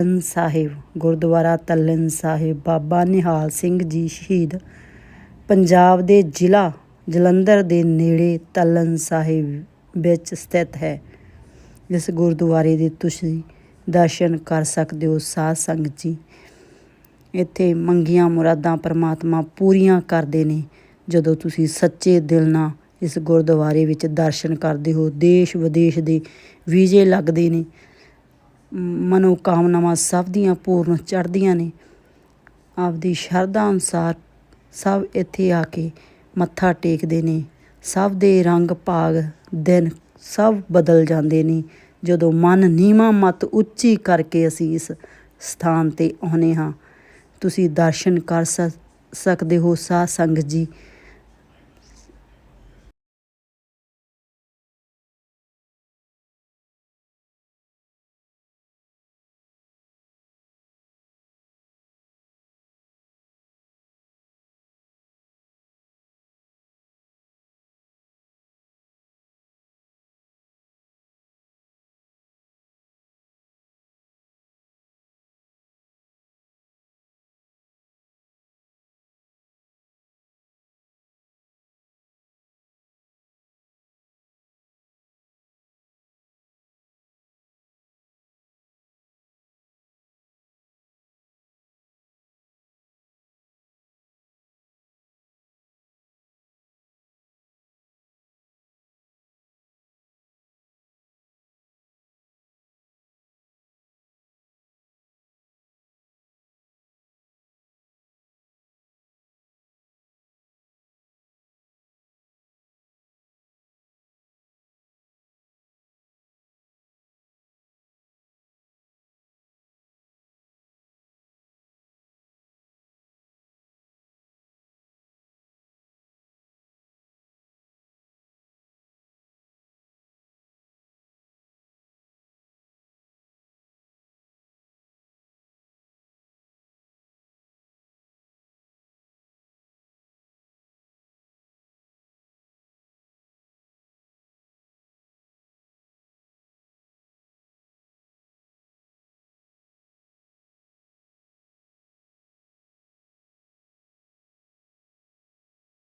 ਤਲਨ ਸਾਹਿਬ, ਗੁਰਦੁਆਰਾ ਤਲਨ ਸਾਹਿਬ, ਬਾਬਾ ਨਿਹਾਲ ਸਿੰਘ ਜੀ ਸ਼ਹੀਦ, ਪੰਜਾਬ ਦੇ ਜ਼ਿਲ੍ਹਾ ਜਲੰਧਰ ਦੇ ਨੇੜੇ ਤਲਨ ਸਾਹਿਬ ਵਿੱਚ ਸਥਿਤ ਹੈ। ਇਸ ਗੁਰਦੁਆਰੇ ਦੇ ਤੁਸੀਂ ਦਰਸ਼ਨ ਕਰ ਸਕਦੇ ਹੋ ਸਾਧ ਸੰਗਤ ਜੀ। ਇੱਥੇ ਮੰਗੀਆਂ ਮੁਰਾਦਾਂ ਪਰਮਾਤਮਾ ਪੂਰੀਆਂ ਕਰਦੇ ਨੇ। ਜਦੋਂ ਤੁਸੀਂ ਸੱਚੇ ਦਿਲ ਨਾਲ ਇਸ ਗੁਰਦੁਆਰੇ ਵਿੱਚ ਦਰਸ਼ਨ ਕਰਦੇ ਹੋ ਦੇਸ਼ ਵਿਦੇਸ਼ ਦੇ ਵੀਜ਼ੇ ਲੱਗਦੇ ਨੇ ਮਨੋ ਕਾਮਨਾਵਾਂ ਸਭ ਦੀਆਂ ਪੂਰਨ ਚੜ੍ਹਦੀਆਂ ਨੇ। ਆਪਦੀ ਸ਼ਰਧਾ ਅਨੁਸਾਰ ਸਭ ਇੱਥੇ ਆ ਕੇ ਮੱਥਾ ਟੇਕਦੇ ਨੇ। ਸਭ ਦੇ ਰੰਗ ਭਾਗ ਦਿਨ ਸਭ ਬਦਲ ਜਾਂਦੇ ਨੇ। ਜਦੋਂ ਮਨ ਨੀਵਾਂ ਮਤ ਉੱਚੀ ਕਰਕੇ ਅਸੀਂ ਇਸ ਸਥਾਨ ਤੇ ਆਉਨੇ ਹਾਂ, ਤੁਸੀਂ ਦਰਸ਼ਨ ਕਰ ਸਕਦੇ ਹੋ ਸਾਧ ਸੰਗਤ ਜੀ।